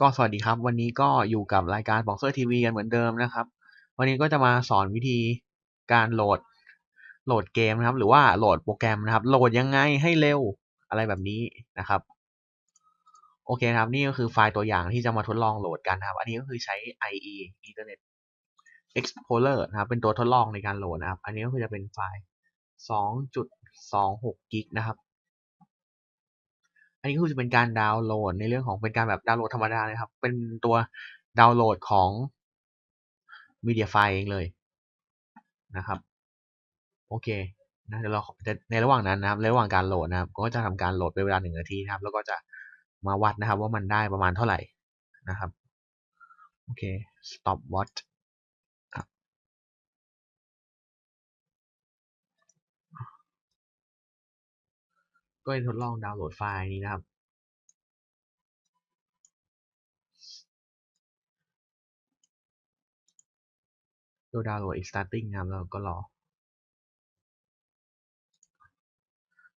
ก็สวัสดีครับ วันนี้ก็อยู่กับรายการ Boxer TV กันเหมือนเดิมนะครับ วันนี้ก็จะมาสอนวิธีการโหลดโหลดเกมนะครับ หรือว่าโหลดโปรแกรมนะครับ โหลดยังไงให้เร็วอะไรแบบนี้นะครับ โอเคครับนี่ก็คือไฟล์ตัวอย่างที่จะมาทดลองโหลดกันนะครับ อันนี้ก็คือใช้ IE Internet Explorer นะครับ เป็นตัวทดลองในการโหลดนะครับ อันนี้ก็คือจะเป็นไฟล์ 2.26กิกนะครับ นนี้ก็จะเป็นการดาวน์โหลดในเรื่องของเป็นการแบบดาวน์โหลดธรรมดาเลยครับ เป็นตัวดาวน์โหลดของ Media File เองเลยนะครับ โอเคนะเดี๋ยวเราในระหว่างนั้นนะครับในระหว่างการโหลดนะครับ ก็จะทำการโหลดเป็นเวลาหนึ่งนาทีนะครับ แล้วก็จะมาวัดนะครับ ว่ามันได้ประมาณเท่าไหร่นะครับ โอเค stop watch ครับ ก็จะทดลองดาวน์โหลดไฟล์นี้นะครับดูดาวน์โหลด is starting นะครับแล้วก็รอ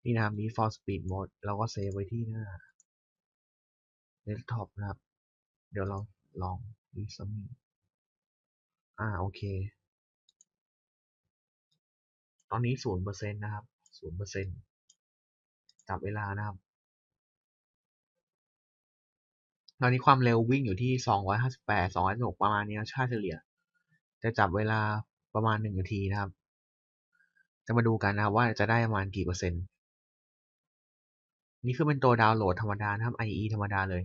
นี่นะครับ need for speed mode เราก็เซฟไว้ที่หน้า desktop นะครับ เดี๋ยวเราลอง listening อ่า โอเค ตอนนี้ศูนย์เปอร์เซ็นต์นะครับศูนย์เปอร์เซ็นต์ จับเวลานะครับ ตอนนี้ความเร็ววิ่งอยู่ที่ 258 256ประมาณนี้ค่าเฉลี่ย จะจับเวลาประมาณหนึ่งนาทีนะครับ จะมาดูกันนะครับว่าจะได้ประมาณกี่เปอร์เซ็นต์ นี่คือเป็นตัวดาวน์โหลดธรรมดานะครับ IE ธรรมดาเลย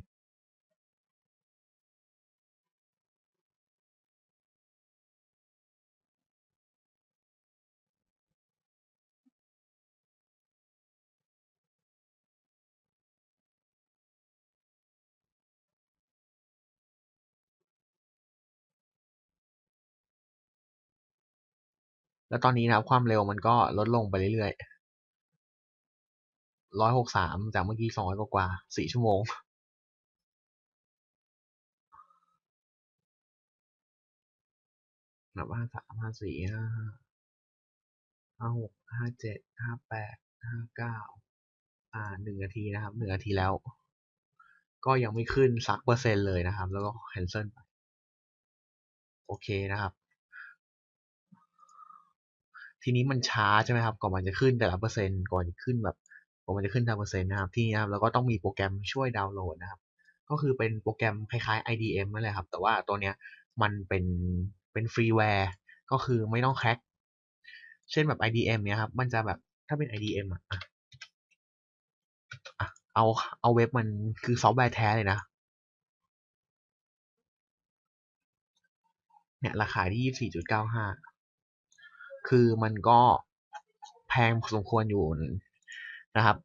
แล้วตอนนี้นะครับความเร็วมันก็ลดลงไปเรื่อยๆร้อยหกสามจากเมื่อกี้สองร้อยกว่าสี่ชั่วโมง นับห้าสามห้าสี่ห้าห้าหกห้าเจ็ดห้าแปดห้าเก้าอ่าหนึ่งนาทีนะครับหนึ่งนาทีแล้ว ก็ยังไม่ขึ้นสักเปอร์เซ็นต์เลยนะครับ แล้วก็ cancel ไป โอเคนะครับ ทีนี้มันช้าใช่ไหมครับก่อนมันจะขึ้นแต่ละเปอร์เซ็นต์ก่อนจะขึ้นแบบก่อนมันจะขึ้นแต่ละเปอร์เซ็นต์นะครับที่นี้ครับแล้วก็ต้องมีโปรแกรมช่วยดาวน์โหลดนะครับ ก็คือเป็นโปรแกรมคล้ายๆ IDM นั่นแหละครับ แต่ว่าตัวเนี้ยมันเป็นเป็นฟรีแวร์ก็คือไม่ต้องแคร็กเช่นแบบ IDM เนี้ยครับมันจะแบบถ้าเป็น IDM อะอะอะเอาเอาเว็บมันคือซอฟต์แวร์แท้เลยนะเนี่ยราคาที่ยี่สี่จุดเก้าห้า คือมันก็แพงพอสมควรอยู่นะครับ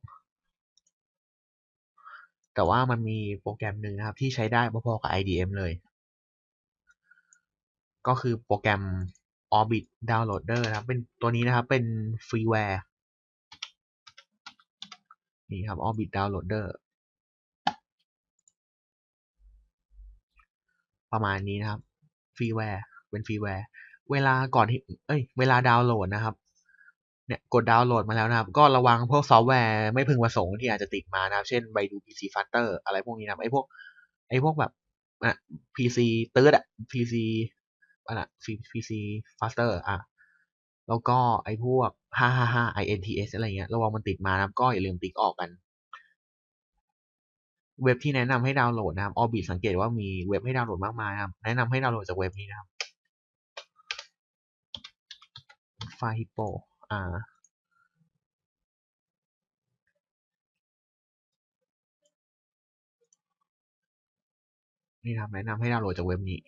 แต่ว่ามันมีโปรแกรมหนึ่งนะครับ ที่ใช้ได้พอๆกับ IDM เลย ก็คือโปรแกรม Orbit Downloader นะครับ เป็นตัวนี้นะครับเป็นฟรีแวร์นี่ครับ Orbit Downloader ประมาณนี้นะครับฟรีแวร์เป็นฟรีแวร์ เวลาก่อนที่เอ้ย เวลาดาวน์โหลดนะครับ เนี่ยกดดาวน์โหลดมาแล้วนะครับ ก็ระวังพวกซอฟต์แวร์ไม่พึงประสงค์ที่อาจจะติดมานะครับ เช่นไปดู PC Flutter อะไรพวกนี้นะไอ้พวก ไอ้พวกแบบอะ PC ตืดอะ PC อะไร PC Faster อะ แล้วก็ไอ้พวก 555 INTS อะไรเงี้ย ระวังมันติดมานะครับ ก็อย่าลืมติ๊กออกกันเว็บที่แนะนำให้ดาวน์โหลดนะครับ Orbit สังเกตว่ามีเว็บให้ดาวน์โหลดมากมายนะครับ แนะนำให้ดาวน์โหลดจากเว็บนี้นะครับ ไฟล์ Hippo อ่านี่นะครับแนะนำให้ดาวน์โหลดจากเว็บนี้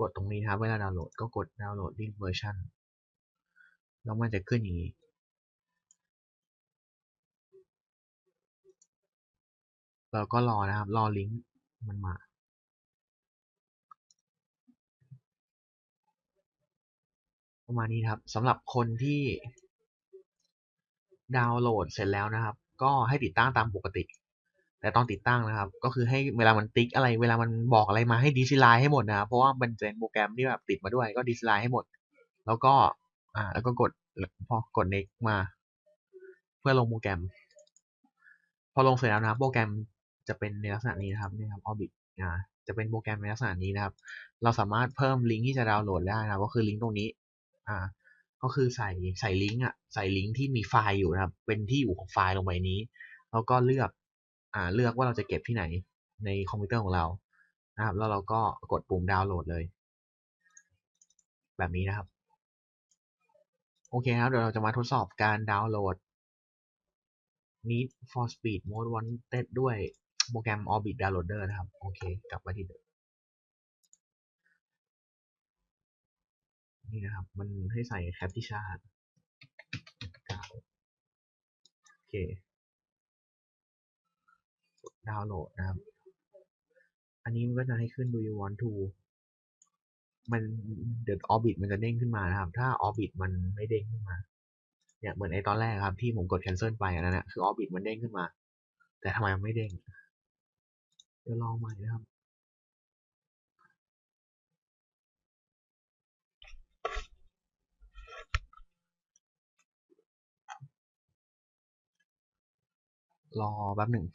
กดตรงนี้ครับเวลาดาวน์โหลดก็กดดาวน์โหลด link version แล้วมันจะขึ้นอย่างนี้ เราก็รอนะครับ รอลิงก์มันมา ประมาณนี้ครับสำหรับคนที่ดาวน์โหลดเสร็จแล้วนะครับ ก็ให้ติดตั้งตามปกติ แต่ตอนติดตั้งนะครับ ก็คือให้เวลามันติ๊กอะไร เวลามันบอกอะไรมาให้ดีซิไลน์ให้หมดนะครับเพราะว่ามันเป็นโปรแกรมที่แบบติดมาด้วยก็ดีซิไลน์ให้หมด แล้วก็ อ่า แล้วก็กดพอกด next มา เพื่อลงโปรแกรม พอลงเสร็จแล้วนะครับ โปรแกรมจะเป็นในลักษณะนี้นะครับนี่ครับ Orbit อ่าจะเป็นโปรแกรมในลักษณะนี้นะครับ เราสามารถเพิ่มลิงก์ที่จะดาวน์โหลดได้นะครับก็คือลิงก์ตรงนี้ อ่า ก็คือใส่ใส่ลิงก์อะ ใส่ลิงก์ที่มีไฟล์อยู่นะครับ เป็นที่อยู่ของไฟล์ลงไปนี้ แล้วก็เลือก อ่า เลือกว่าเราจะเก็บที่ไหนในคอมพิวเตอร์ของเรา นะครับ แล้วเราก็กดปุ่มดาวน์โหลดเลย แบบนี้นะครับ โอเคครับ เดี๋ยวเราจะมาทดสอบการดาวน์โหลด Need for Speed Most Wanted ด้วยโปรแกรม Orbit Downloader นะครับ โอเค กลับมาที่เดิม นี่นะครับ มันให้ใส่แคปชั่นโอเคดาวน์โหลดนะครับ อันนี้มันก็จะให้ขึ้น Do you want to มันเดี๋ยว Orbit มันจะเด้งขึ้นมานะครับ ถ้า Orbit มันไม่เด้งขึ้นมา เนี่ยเหมือนไอตอนแรกครับ ที่ผมกด cancel ไปอันนั้นนะคือ Orbit มันเด้งขึ้นมา แต่ทำไมมันไม่เด้งเดี๋ยวลองใหม่นะครับ รอแป๊บหนึ่ง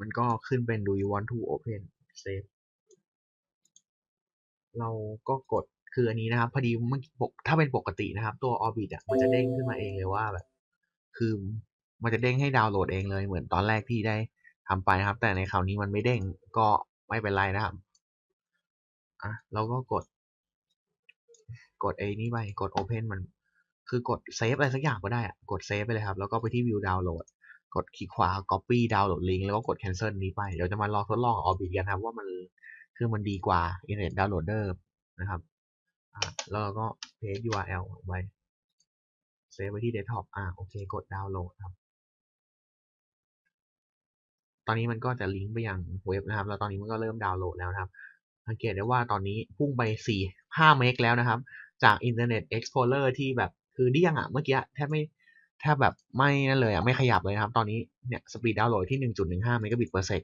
มันก็ขึ้นเป็น do you want to open save เราก็กด คืออันนี้นะครับ พอดีเมื่อกี้ปกถ้าเป็นปกตินะครับ ตัว Orbit อะมันจะเด้งขึ้นมาเองเลยว่าแบบ คือมันจะเด้งให้ดาวน์โหลดเองเลยเหมือนตอนแรกที่ได้ทำไปนะครับ แต่ในคราวนี้มันไม่เด้งก็ไม่เป็นไรนะครับอะเราก็กด กดไอ้นี้ไปกด Open มัน คือกดเซฟอะไรสักอย่างก็ได้อะกดเซฟไปเลยครับ แล้วก็ไปที่ View Download กดคลิกขวา Copy Download Link แล้วก็กด Cancel นี้ไปเดี๋ยวจะมาลองทดลอง Orbit กันครับ ว่ามันคือมันดีกว่า Internet Downloader นะครับอ่า แล้วเราก็ paste URL ไว้เซฟไว้ที่ desktop อ่าโอเค กดดาวน์โหลดครับ ตอนนี้มันก็จะลิงก์ไปยังเว็บนะครับ แล้วตอนนี้มันก็เริ่มดาวน์โหลดแล้วนะครับ สังเกตได้ว่าตอนนี้พุ่งไป 4 5 เมกแล้วนะครับ จาก Internet Explorer ที่แบบคือเดี้ยงอะเมื่อกี้แทบไม่แทบแบบไม่นั่นเลยอะไม่ขยับเลยนะครับ ตอนนี้เนี่ยสปีดดาวน์โหลดที่ 1.15 เมกะบิต per sec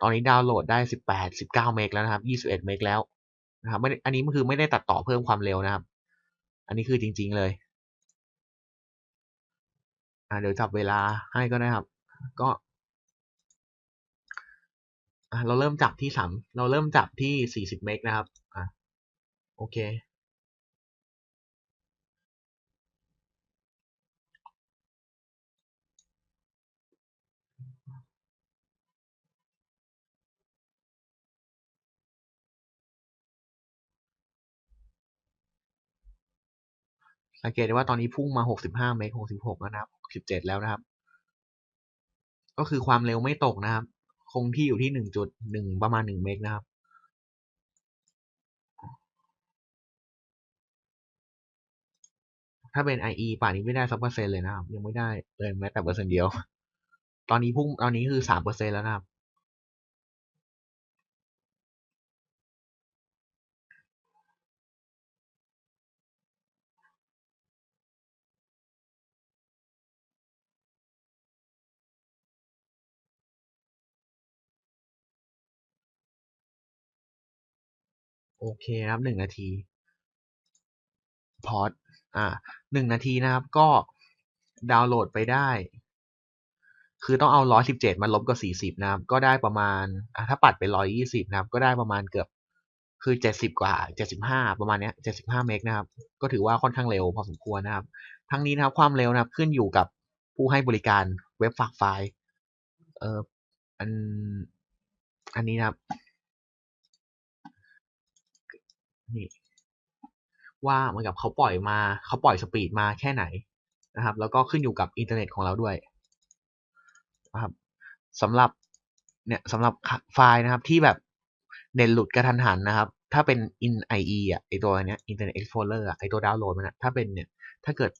ตอนนี้ดาวน์โหลดได้ 18 19 เมกแล้วนะครับ 21 เมกแล้ว นะครับไม่อันนี้มันคือไม่ได้ตัดต่อเพิ่มความเร็วนะครับ อันนี้คือจริง ๆเลยอ่าเดี๋ยวจับเวลาให้ก็ได้ครับ ก็เราเริ่มจับที่สามเราเริ่มจับที่สี่สิบเมกนะครับอ่าโอเค สังเกตได้ว่าตอนนี้พุ่งมาหกสิบห้าเมกหกสิบหกแล้วนะครับสิบเจ็ดแล้วนะครับ ก็คือความเร็วไม่ตกนะครับ คงที่อยู่ที่หนึ่งจุดหนึ่งประมาณหนึ่งเมกนะครับ ถ้าเป็น IE ป่านนี้ไม่ได้สักเปอร์เซ็นต์เลยนะครับ ยังไม่ได้เลยแม้แต่เปอร์เซ็นต์เดียว ตอนนี้พุ่งตอนนี้คือสามเปอร์เซ็นต์แล้วนะครับ โอเคนะครับหนึ่งนาทีพอดอ่าหนึ่งนาทีนะครับ ก็ดาวน์โหลดไปได้ คือต้องเอาร้อยสิบเจ็ดมาลบกับสี่สิบนะครับ ก็ได้ประมาณอถ้าปัดไปร้อยยี่สิบนะครับ ก็ได้ประมาณเกือบคือเจ็ดสิบกว่าเจ็ดสิบห้าประมาณเนี้ยเจ็ดสิบห้าเมกนะครับ ก็ถือว่าค่อนข้างเร็วพอสมควรนะครับ ทั้งนี้นะครับความเร็วนะครับขึ้นอยู่กับผู้ให้บริการเว็บฝากไฟล์ เอ่ออันอันนี้นะครับ นี่ว่าเหมือนกับเขาปล่อยมาเขาปล่อยสปีดมาแค่ไหนนะครับ แล้วก็ขึ้นอยู่กับอินเทอร์เน็ตของเราด้วยนะครับสำหรับเนี่ยสำหรับไฟล์นะครับที่แบบเน็ตหลุดกระทันหันนะครับ ถ้าเป็น in IE อะไอตัวเนี้ย Internet Explorer อะไอตัวดาวน์โหลดมันอะถ้าเป็นเนี่ยถ้าเกิด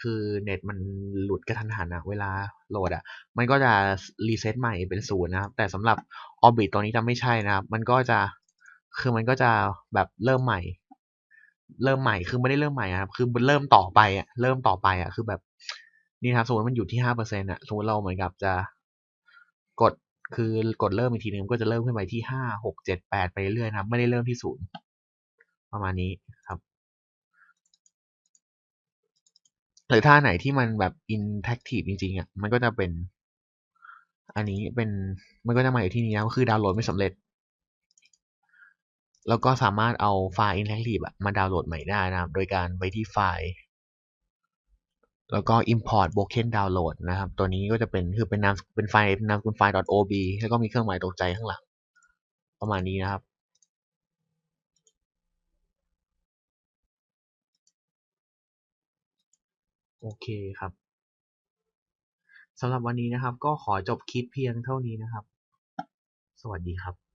คือเน็ตมันหลุดกระทันหันอะเวลาโหลดอะ มันก็จะรีเซ็ตใหม่เป็นศูนย์นะครับ แต่สำหรับ Orbit ตัวนี้จะไม่ใช่นะครับ มันก็จะ คือมันก็จะแบบเริ่มใหม่ เริ่มใหม่คือไม่ได้เริ่มใหม่อะครับ คือเริ่มต่อไปอะเริ่มต่อไปอะคือแบบนี่ครับสมมติมันอยู่ที่ห้าเปอร์เซ็นต์อะสมมติเราเหมือนกับจะกดคือกดเริ่มอีกทีหนึ่งก็จะเริ่มขึ้นไปที่ห้าหกเจ็ดแปดไปเรื่อยนะครับ ไม่ได้เริ่มที่ศูนย์ประมาณนี้ครับหรือถ้าไหนที่มันแบบ interactive จริงๆอะมันก็จะเป็น อันนี้เป็นมันก็จะมาอยู่ที่นี้นะก็คือดาวน์โหลดไม่สำเร็จ แล้วก็สามารถเอาไฟล์ interactive มาดาวน์โหลดใหม่ได้นะครับ โดยการไปที่ไฟล์ แล้วก็ import broken download นะครับ ตัวนี้ก็จะเป็นคือเป็นนามเป็นไฟล์นามสกุลไฟล์ .ob แล้วก็มีเครื่องหมายตกใจข้างหลัง ประมาณนี้นะครับโอเคครับสำหรับวันนี้นะครับ ก็ขอจบคลิปเพียงเท่านี้นะครับ สวัสดีครับ